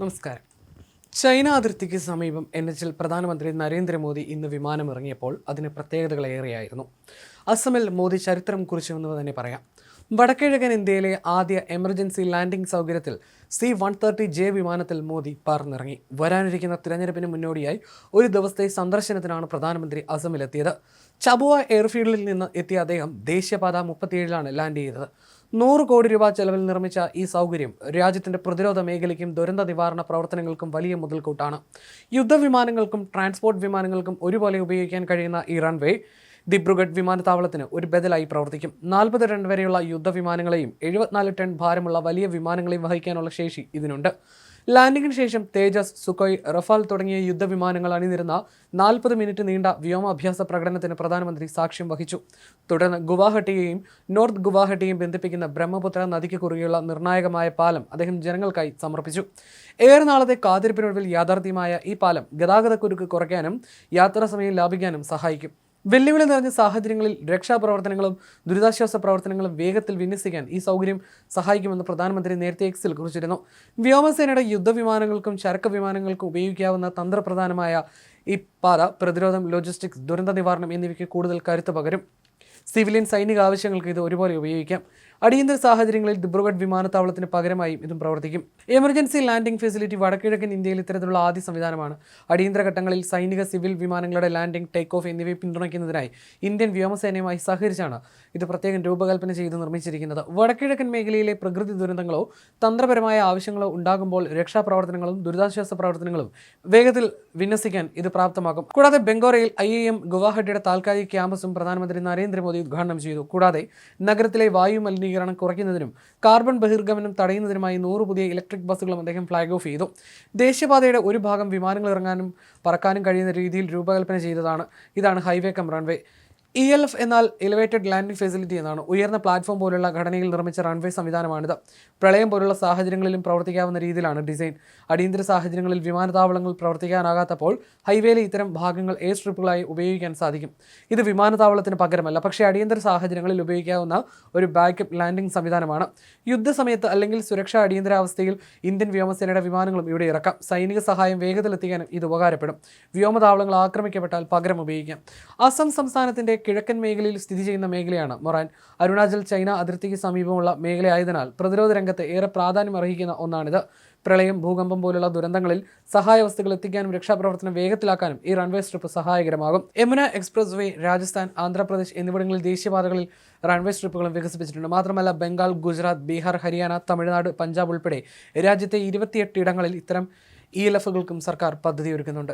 നമസ്കാരം. ചൈന അതിർത്തിക്ക് സമീപം എൻ എച്ചിൽ പ്രധാനമന്ത്രി നരേന്ദ്രമോദി ഇന്ന് വിമാനമിറങ്ങിയപ്പോൾ അതിന് പ്രത്യേകതകളേറെയായിരുന്നു അസമിൽ മോദി ചരിത്രം കുറിച്ചുവെന്ന് തന്നെ പറയാം. വടക്കിഴക്കൻ ഇന്ത്യയിലെ ആദ്യ എമർജൻസി ലാൻഡിംഗ് സൗകര്യത്തിൽ സി വൺ തേർട്ടി ജെ വിമാനത്തിൽ മോദി പറന്നിറങ്ങി വരാനിരിക്കുന്ന തിരഞ്ഞെടുപ്പിന് മുന്നോടിയായി ഒരു ദിവസത്തെ സന്ദർശനത്തിനാണ് പ്രധാനമന്ത്രി അസമിലെത്തിയത്. ചബുവ എയർഫീൽഡിൽ നിന്ന് എത്തിയ അദ്ദേഹം ദേശീയപാത മുപ്പത്തിയേഴിലാണ് ലാൻഡ് ചെയ്തത്. നൂറ് കോടി രൂപ ചെലവിൽ നിർമ്മിച്ച ഈ സൗകര്യം രാജ്യത്തിന്റെ പ്രതിരോധ മേഖലയ്ക്കും ദുരന്ത നിവാരണ പ്രവർത്തനങ്ങൾക്കും വലിയ മുതൽക്കൂട്ടാണ്. യുദ്ധവിമാനങ്ങൾക്കും ട്രാൻസ്പോർട്ട് വിമാനങ്ങൾക്കും ഒരുപോലെ ഉപയോഗിക്കാൻ കഴിയുന്ന ഈ റൺവേ ദിബ്രുഗഡ് വിമാനത്താവളത്തിന് ഒരു ബദലായി പ്രവർത്തിക്കും. നാൽപ്പത് ടൺ വരെയുള്ള യുദ്ധവിമാനങ്ങളെയും എഴുപത്തിനാല് ടൺ ഭാരമുള്ള വലിയ വിമാനങ്ങളെയും വഹിക്കാനുള്ള ശേഷി ഇതിനുണ്ട്. ലാൻഡിങ്ങിന് ശേഷം തേജസ് സുഖോയ് റഫാൽ തുടങ്ങിയ യുദ്ധവിമാനങ്ങൾ അണിനിരുന്ന നാൽപ്പത് മിനിറ്റ് നീണ്ട വ്യോമാഭ്യാസ പ്രകടനത്തിന് പ്രധാനമന്ത്രി സാക്ഷ്യം വഹിച്ചു. തുടർന്ന് ഗുവാഹട്ടിയെയും നോർത്ത് ഗുവാഹട്ടിയെയും ബന്ധിപ്പിക്കുന്ന ബ്രഹ്മപുത്ര നദിക്ക് കുറുകെയുള്ള നിർണായകമായ പാലം അദ്ദേഹം ജനങ്ങൾക്കായി സമർപ്പിച്ചു. ഏറെ നാളത്തെ കാത്തിരിപ്പിനൊടുവിൽ യാഥാർത്ഥ്യമായ ഈ പാലം ഗതാഗതക്കുരുക്ക് കുറയ്ക്കാനും യാത്രാ സമയം ലാഭിക്കാനും സഹായിക്കും. വെല്ലുവിളി നിറഞ്ഞ സാഹചര്യങ്ങളിൽ രക്ഷാപ്രവർത്തനങ്ങളും ദുരിതാശ്വാസ പ്രവർത്തനങ്ങളും വേഗത്തിൽ വിന്യസിക്കാൻ ഈ സൗകര്യം സഹായിക്കുമെന്ന് പ്രധാനമന്ത്രി നേരത്തെ എക്സിൽ കുറിച്ചിരുന്നു. വ്യോമസേനയുടെ യുദ്ധവിമാനങ്ങൾക്കും ചരക്ക് വിമാനങ്ങൾക്കും ഉപയോഗിക്കാവുന്ന തന്ത്രപ്രധാനമായ ഈ പാത പ്രതിരോധം ലോജിസ്റ്റിക്സ് ദുരന്ത നിവാരണം എന്നിവയ്ക്ക് കൂടുതൽ കരുത്ത് പകരും. സിവിലിയൻ സൈനിക ആവശ്യങ്ങൾക്ക് ഇത് ഒരുപോലെ ഉപയോഗിക്കാം. അടിയന്തര സാഹചര്യങ്ങളിൽ ദിബ്രുഗഡ് വിമാനത്താവളത്തിന് പകരമായും ഇതും പ്രവർത്തിക്കും. എമർജൻസി ലാൻഡിംഗ് ഫെസിലിറ്റി വടക്കിഴക്കൻ ഇന്ത്യയിൽ ഇത്തരത്തിലുള്ള ആദ്യ സംവിധാനമാണ്. അടിയന്തര ഘട്ടങ്ങളിൽ സൈനിക സിവിൽ വിമാനങ്ങളുടെ ലാൻഡിംഗ് ടേക്ക് ഓഫ് എന്നിവയെ പിന്തുണയ്ക്കുന്നതിനായി ഇന്ത്യൻ വ്യോമസേനയുമായി സഹകരിച്ചാണ് ഇത് പ്രത്യേകം രൂപകൽപ്പന ചെയ്ത് നിർമ്മിച്ചിരിക്കുന്നത്. വടക്കിഴക്കൻ മേഖലയിലെ പ്രകൃതി ദുരന്തങ്ങളോ തന്ത്രപരമായ ആവശ്യങ്ങളോ ഉണ്ടാകുമ്പോൾ രക്ഷാപ്രവർത്തനങ്ങളും ദുരിതാശ്വാസ പ്രവർത്തനങ്ങളും വേഗത്തിൽ വിന്യസിക്കാൻ ഇത് പ്രാപ്തമാക്കും. കൂടാതെ ബംഗോറയിൽ ഐ എം ഗുവാഹട്ടിയുടെ താൽക്കാലിക ക്യാമ്പസും പ്രധാനമന്ത്രി നരേന്ദ്രമോദി ഉദ്ഘാടനം ചെയ്തു. കൂടാതെ നഗരത്തിലെ വായു മലിനീകരണം കുറയ്ക്കുന്നതിനും കാർബൺ ബഹിർഗമനം തടയുന്നതിനുമായി നൂറ് പുതിയ ഇലക്ട്രിക് ബസ്സുകളും അദ്ദേഹം ഫ്ലാഗ് ഓഫ് ചെയ്തു. ദേശീയപാതയുടെ ഒരു ഭാഗം വിമാനങ്ങൾ ഇറങ്ങാനും പറക്കാനും കഴിയുന്ന രീതിയിൽ രൂപകൽപ്പന ചെയ്തതാണ്. ഇതാണ് highway cum runway. E L F എന്നാൽ എലിവേറ്റഡ് ലാൻഡിംഗ് ഫെസിലിറ്റി എന്നാണ്. ഉയർന്ന പ്ലാറ്റ്ഫോം പോലുള്ള ഘടനയിൽ നിർമ്മിച്ച റൺവേ സംവിധാനമാണിത്. പ്രളയം പോലുള്ള സാഹചര്യങ്ങളിലും പ്രവർത്തിക്കാവുന്ന രീതിയിലാണ് ഡിസൈൻ അടിയന്തര സാഹചര്യങ്ങളിൽ വിമാനത്താവളങ്ങൾ പ്രവർത്തിക്കാനാകാത്തപ്പോൾ ഹൈവേയിലെ ഇത്തരം ഭാഗങ്ങൾ എയർ സ്ട്രിപ്പുകളായി ഉപയോഗിക്കാൻ സാധിക്കും. ഇത് വിമാനത്താവളത്തിന് പകരമല്ല പക്ഷേ അടിയന്തര സാഹചര്യങ്ങളിൽ ഉപയോഗിക്കാവുന്ന ഒരു ബാക്കപ്പ് ലാൻഡിംഗ് സംവിധാനമാണ്. യുദ്ധസമയത്ത് അല്ലെങ്കിൽ സുരക്ഷാ അടിയന്തരാവസ്ഥയിൽ ഇന്ത്യൻ വ്യോമസേനയുടെ വിമാനങ്ങളും ഇവിടെ ഇറക്കാം. സൈനിക സഹായം വേഗത്തിലെത്തിക്കാനും ഇത് ഉപകാരപ്പെടും. വ്യോമതാവളങ്ങൾ ആക്രമിക്കപ്പെട്ടാൽ പകരം ഉപയോഗിക്കാം. അസം സംസ്ഥാനത്തിന്റെ കിഴക്കൻ മേഖലയിൽ സ്ഥിതി ചെയ്യുന്ന മേഖലയാണ് മൊറാൻ. അരുണാചൽ ചൈന അതിർത്തിക്ക് സമീപമുള്ള മേഖലയായതിനാൽ പ്രതിരോധ രംഗത്ത് ഏറെ പ്രാധാന്യം അർഹിക്കുന്ന ഒന്നാണിത്. പ്രളയം ഭൂകമ്പം പോലുള്ള ദുരന്തങ്ങളിൽ സഹായ വസ്തുക്കൾ എത്തിക്കാനും രക്ഷാപ്രവർത്തനം വേഗത്തിലാക്കാനും ഈ റൺവേ സ്ട്രിപ്പ് സഹായകരമാകും. യമുന എക്സ്പ്രസ് വേ രാജസ്ഥാൻ ആന്ധ്രാപ്രദേശ് എന്നിവിടങ്ങളിൽ ദേശീയപാതകളിൽ റൺവേ സ്ട്രിപ്പുകളും വികസിപ്പിച്ചിട്ടുണ്ട്. മാത്രമല്ല ബംഗാൾ ഗുജറാത്ത് ബീഹാർ ഹരിയാന തമിഴ്നാട് പഞ്ചാബ് ഉൾപ്പെടെ രാജ്യത്തെ ഇരുപത്തിയെട്ട് ഇടങ്ങളിൽ ഇത്തരം ഇ എൽ എഫുകൾക്കും സർക്കാർ പദ്ധതി ഒരുക്കുന്നുണ്ട്